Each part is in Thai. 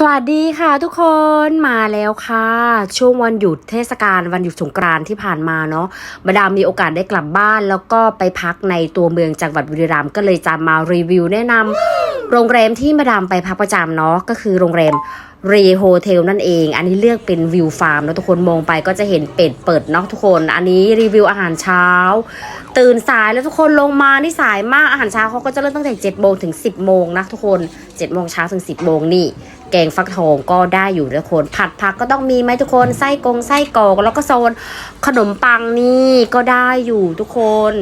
สวัสดีค่ะทุกคนมาแล้วค่ะ ช่วงวันหยุดเทศกาลวันหยุดสงกรานต์ที่ผ่านมาเนาะมาดามมีโอกาสได้กลับบ้าน แล้วก็ไปพักในตัวเมืองจังหวัดบุรีรัมย์ก็เลยจะมารีวิวแนะนำโรงแรมที่มาดามไปพักประจำเนาะก็คือโรงแรมรีโฮเทลนั่นเอง อันนี้เลือกเป็นวิวฟาร์มแล้วทุกคนมองไปก็จะเห็นเป็ดเปิดเนาะทุกคน อันนี้รีวิวอาหารเช้า ตื่นสายแล้วทุกคนลงมานี่สายมากอาหารเช้าเขาก็จะเริ่มตั้งแต่7จ็ดโมงถึง 10บโมงนะทุกคน7จ็ดโมงเช้าถึง 10บโมงนี่ แกงฟักทองก็ได้อยู่นะทุกคน ผัดผักก็ต้องมีไหมทุกคนไส้กงไส้กรอกแล้วก็โซนขนมปังนี่ก็ได้อยู่ทุกคน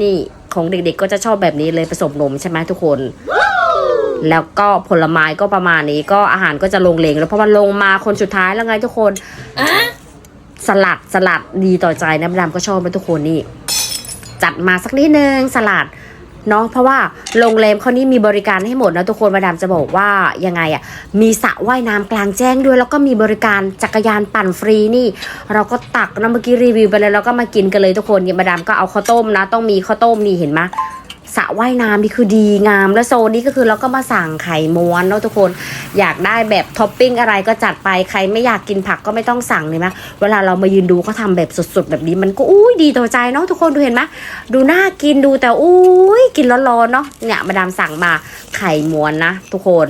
นี่ของเด็กๆก็จะชอบแบบนี้เลยผสมนมใช่ไหมทุกคน แล้วก็ผลไม้ก็ประมาณนี้ก็อาหารก็จะลงเลงแล้วเพราะมันลงมาคนสุดท้ายแล้วไงทุกคนสลัดสลัดดีต่อใจนะมาดามก็ชอบนะทุกคนนี่ จัดมาสักนิดนึงสลัด เนาะเพราะว่าโรงแรมเขานี่มีบริการให้หมดนะทุกคนมาดามจะบอกว่ายังไงอะ่ะมีสระว่ายน้ำกลางแจ้งด้วย แล้วก็มีบริการจักรยานปั่นฟรีนี่ เราก็ตักนะเมื่อกี้รีวิวไปแล้วเราก็มากินกันเลยทุกคนเนี่ยมาดามก็เอาข้าวต้มนะ ต้องมีข้าวต้มนี่เห็นไหม สระว่ายน้ำนี่คือดีงาม แล้วโซนนี้ก็คือเราก็มาสั่งไข่ม้วนเนาะทุกคน อยากได้แบบท็อปปิ้งอะไรก็จัดไปใครไม่อยากกินผักก็ไม่ต้องสั่งเลยนะเวลาเรามายืนดูเขาทำแบบสดๆแบบนี้มันก็อุ้ยดีต่อใจเนาะทุกคนดูเห็นไหมดูน่ากินดูแต่อุ้ยกินร้อนๆเนาะเนี่ยมาดามสั่งมาไข่ม้วนนะทุกคน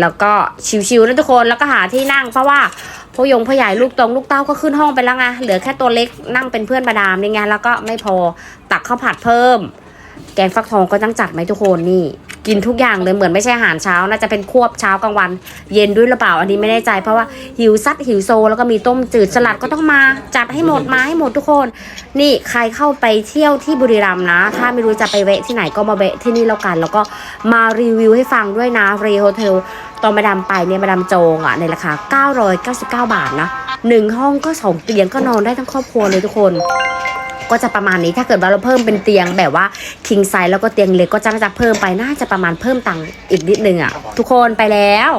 แล้วก็ชิวๆนะทุกคนแล้วก็หาที่นั่งเพราะว่า พ่อยงพ่อใหญ่ลูกตรงลูกเต้าก็ขึ้นห้องไปแล้วไงเหลือแค่ตัวเล็กนั่งเป็นเพื่อนมาดามนี่ไงแล้วก็ไม่พอตักข้าวผัดเพิ่ม แกงฟักทองก็ต้องจัดไหมทุกคนนี่ กินทุกอย่างเลยเหมือนไม่ใช่อาหารเช้าน่าจะเป็นควบเช้ากลางวัน เย็นด้วยหรือเปล่าอันนี้ไม่แน่ใจเพราะว่าหิวซัดหิวโซ แล้วก็มีต้มจืดสลัดก็ต้องมา จัดให้หมดมาให้หมดทุกคน นี่ใครเข้าไปเที่ยวที่บุรีรัมย์นะ ถ้าไม่รู้จะไปแวะที่ไหนก็มาแวะที่นี่แล้วกัน แล้วก็มารีวิวให้ฟังด้วยนะรีโฮเทล ตอนมาดามไปเนี่ยมาดามโจงอะในราคา 999 บาทนะหนึ่งห้องก็สองเตียงก็นอนได้ทั้งครอบครัวเลยทุกคน ก็จะประมาณนี้ถ้าเกิดว่าเราเพิ่มเป็นเตียงแบบว่าคิงไซส์แล้วก็เตียงเล็กก็จะน่าจะเพิ่มไปน่าจะประมาณเพิ่มตังค์อีกนิดนึงอะทุกคนไปแล้ว